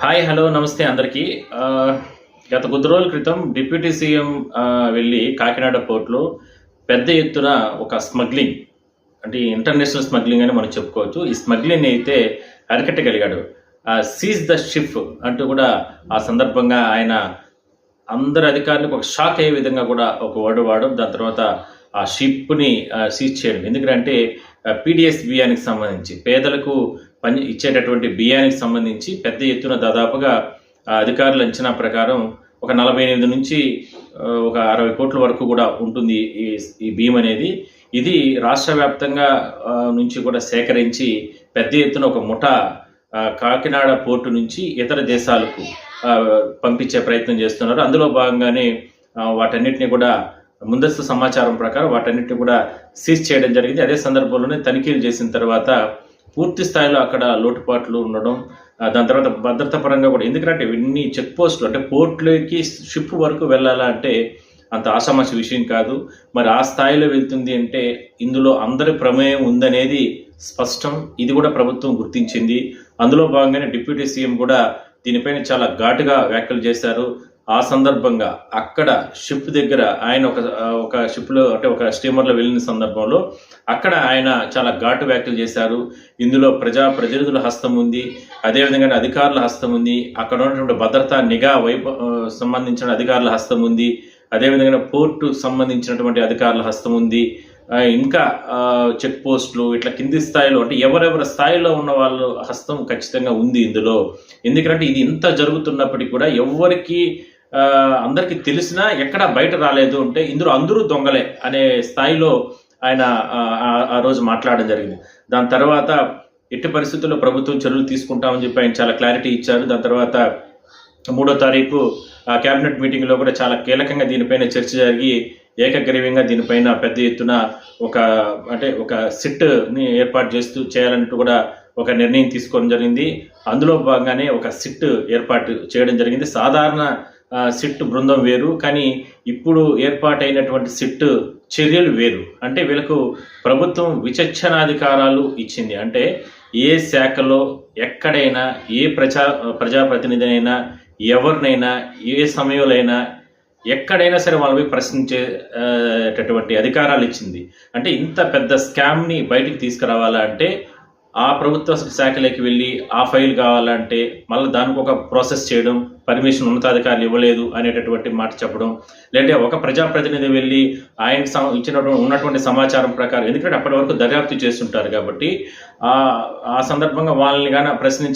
Hi hello నమస్తే అందరికీ. గత కొద్ది రోజుల క్రితం డిప్యూటీ సీఎం వెళ్ళి కాకినాడ పోర్టులో పెద్ద ఎత్తున ఒక స్మగ్లింగ్ అంటే ఇంటర్నేషనల్ స్మగ్లింగ్ అని మనం చెప్పుకోవచ్చు. ఈ స్మగ్లింగ్ అయితే అరికట్టగలిగాడు. సీజ్ ద షిప్ అంటూ కూడా ఆ సందర్భంగా ఆయన అందరి అధికారులకు ఒక షాక్ అయ్యే విధంగా కూడా ఒక వర్డ్ వాడడం దాని తర్వాత ఆ షిప్ని సీజ్ చేయడం. ఎందుకంటే పీడిఎస్ బియ్యానికి సంబంధించి పేదలకు పని ఇచ్చేటటువంటి బియ్యానికి సంబంధించి పెద్ద ఎత్తున దాదాపుగా అధికారుల అంచనా ప్రకారం ఒక నలభై ఎనిమిది నుంచి ఒక అరవై కోట్ల వరకు కూడా ఉంటుంది ఈ ఈ బియ్యం అనేది. ఇది రాష్ట్ర వ్యాప్తంగా నుంచి కూడా సేకరించి పెద్ద ఎత్తున ఒక ముఠా కాకినాడ పోర్టు నుంచి ఇతర దేశాలకు పంపించే ప్రయత్నం చేస్తున్నారు. అందులో భాగంగానే వాటన్నిటిని కూడా ముందస్తు సమాచారం ప్రకారం వాటన్నిటిని కూడా సీజ్ చేయడం జరిగింది. అదే సందర్భంలోనే తనిఖీలు చేసిన తర్వాత పూర్తి స్థాయిలో అక్కడ లోటుపాట్లు ఉండడం దాని తర్వాత భద్రతా పరంగా కూడా. ఎందుకంటే ఇన్ని చెక్ పోస్టులు అంటే పోర్ట్లోకి షిప్ వరకు వెళ్ళాలంటే అంత ఆషామాషి విషయం కాదు. మరి ఆ స్థాయిలో వెళ్తుంది అంటే ఇందులో అందరి ప్రమేయం ఉందనేది స్పష్టం. ఇది కూడా ప్రభుత్వం గుర్తించింది. అందులో భాగంగానే డిప్యూటీ సీఎం కూడా దీనిపైన చాలా ఘాటుగా వ్యాఖ్యలు చేశారు. ఆ సందర్భంగా అక్కడ షిప్ దగ్గర ఆయన ఒక ఒక షిప్లో అంటే ఒక స్టీమర్లో వెళ్ళిన సందర్భంలో అక్కడ ఆయన చాలా ఘాటు వ్యాఖ్యలు చేశారు. ఇందులో ప్రజా ప్రతినిధుల హస్తం ఉంది. అదేవిధంగా అధికారుల హస్తం ఉంది. అక్కడ ఉన్నటువంటి భద్రతా నిఘా వైపు సంబంధించిన అధికారుల హస్తం ఉంది. అదేవిధంగా పోర్టు సంబంధించినటువంటి అధికారుల హస్తం ఉంది. ఇంకా చెక్ పోస్టులు ఇట్లా కింది స్థాయిలో అంటే ఎవరెవరి స్థాయిలో ఉన్న వాళ్ళ హస్తం ఖచ్చితంగా ఉంది ఇందులో. ఎందుకంటే ఇది ఇంత జరుగుతున్నప్పటికీ కూడా ఎవరికి అందరికీ తెలిసినా ఎక్కడ బయట రాలేదు అంటే ఇందులో అందరూ దొంగలే అనే స్థాయిలో ఆయన ఆ, రోజు మాట్లాడడం జరిగింది. దాని తర్వాత ఎట్టి పరిస్థితుల్లో ప్రభుత్వం చర్యలు తీసుకుంటామని చెప్పి ఆయన చాలా క్లారిటీ ఇచ్చారు. దాని తర్వాత మూడో తారీఖు ఆ కేబినెట్ మీటింగ్లో కూడా చాలా కీలకంగా దీనిపైన చర్చ జరిగి ఏకగ్రీవంగా దీనిపైన పెద్ద ఎత్తున ఒక అంటే ఒక సిట్ని ఏర్పాటు చేస్తూ చేయాలంటూ కూడా ఒక నిర్ణయం తీసుకోవడం జరిగింది. అందులో భాగంగానే ఒక సిట్ ఏర్పాటు చేయడం జరిగింది. సాధారణ సిట్ బృందం వేరు కానీ ఇప్పుడు ఏర్పాటైనటువంటి సిట్ చర్యలు వేరు. అంటే వీళ్ళకు ప్రభుత్వం విచక్షణాధికారాలు ఇచ్చింది. అంటే ఏ శాఖలో ఎక్కడైనా ఏ ప్రజా ప్రజాప్రతినిధినైనా ఎవరినైనా ఏ సమయంలో అయినా ఎక్కడైనా సరే వాళ్ళపై ప్రశ్నించేటటువంటి అధికారాలు ఇచ్చింది. అంటే ఇంత పెద్ద స్కామ్ని బయటికి తీసుకురావాలా అంటే ఆ ప్రభుత్వ శాఖలోకి వెళ్ళి ఆ ఫైల్ కావాలంటే మళ్ళీ దానికి ఒక ప్రాసెస్ చేయడం పర్మిషన్ ఉన్నతాధికారులు ఇవ్వలేదు అనేటటువంటి మాట చెప్పడం లేదంటే ఒక ప్రజాప్రతినిధి వెళ్ళి ఆయన ఇచ్చినటువంటి ఉన్నటువంటి సమాచారం ప్రకారం ఎందుకంటే అప్పటి వరకు దర్యాప్తు చేస్తుంటారు కాబట్టి ఆ ఆ సందర్భంగా వాళ్ళని కానీ ప్రశ్నించి